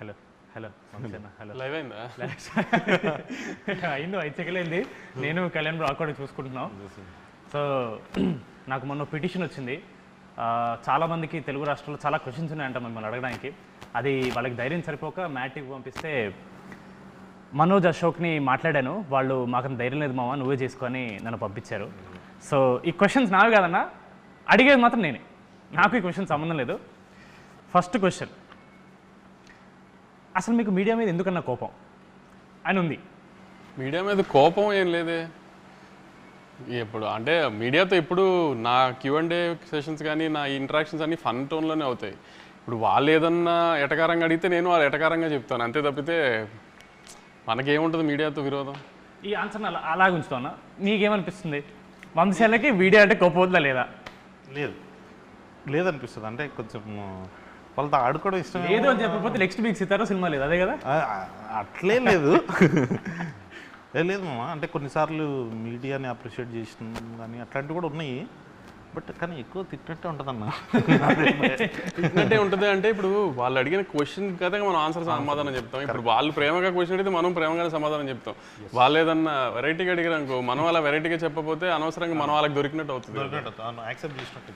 Hello hello hello. Live అయిందా? అయిందో ఐదు సెకండ్ అయింది. నేను కళ్యాణ్ బ్రో అక్కడ చూసుకుంటున్నాం. సో నాకు మొన్న పిటిషన్ వచ్చింది. ఆ, చాలా మందికి తెలుగు రాష్ట్రాల్లో చాలా క్వశ్చన్స్ ఉన్నాయంట మిమ్మల్ని అడగడానికి. అది వాళ్ళకి ధైర్యం సరిపోక మ్యాట్కి పంపిస్తే మనోజ్ అశోక్ని మాట్లాడాను. వాళ్ళు మాకు ధైర్యం లేదు మామ నువ్వే చేసుకొని నన్ను పంపించారు. సో ఈ క్వశ్చన్స్ నావి కాదన్నా అడిగేది మాత్రం నేనే. నాకు ఈ క్వశ్చన్ సంబంధం లేదు. ఫస్ట్ క్వశ్చన్ అసలు మీకు మీడియా మీద ఎందుకన్నా కోపం? అని ఉంది. మీడియా మీద కోపం ఏం లేదే. ఇప్పుడు అంటే మీడియాతో ఇప్పుడు నా క్యూ అండ్ డే సెషన్స్ కానీ నా ఇంటరాక్షన్స్ అన్ని ఫన్ టోన్లోనే అవుతాయి. ఇప్పుడు వాళ్ళు ఏదన్నా ఎటకారంగా అడిగితే నేను వాళ్ళు ఎటకారంగా చెప్తాను. అంతే తప్పితే మనకేముంటుంది మీడియాతో విరోధం? ఈ ఆన్సర్ అలా అలాగే ఉంచుతాను మీకేమనిపిస్తుంది వంశశాలకి వీడియో అంటే కోపం వద్దా లేదా? లేదు. లేదనిపిస్తుంది. అంటే కొంచెం వాళ్ళతో ఆడుకోవడం ఇష్టం లేదు అని చెప్పకపోతే నెక్స్ట్ వీక్ సితారో సినిమా లేదు. అదే కదా? అట్లే లేదు. లేదు అంటే కొన్నిసార్లు మీడియాని అప్రిషియేట్ చేసిన కానీ అట్లాంటివి కూడా ఉన్నాయి. బట్ కానీ ఎక్కువ తిట్టినట్టే ఉంటుందన్న. అంటే ఉంటుంది అంటే ఇప్పుడు వాళ్ళు అడిగిన క్వశ్చన్ కదా మనం ఆన్సర్ సమాధానం చెప్తాం. ఇప్పుడు వాళ్ళు ప్రేమగా క్వశ్చన్ అడిగితే మనం ప్రేమగానే సమాధానం చెప్తాం. వాళ్ళు ఏదన్నా వెరైటీగా అడిగారు అనుకో మనం అలా వెరైటీగా చెప్పకపోతే అనవసరంగా మనం వాళ్ళకి దొరికినట్టు అవుతుంది. యాక్సెప్ట్ చేసినట్టు.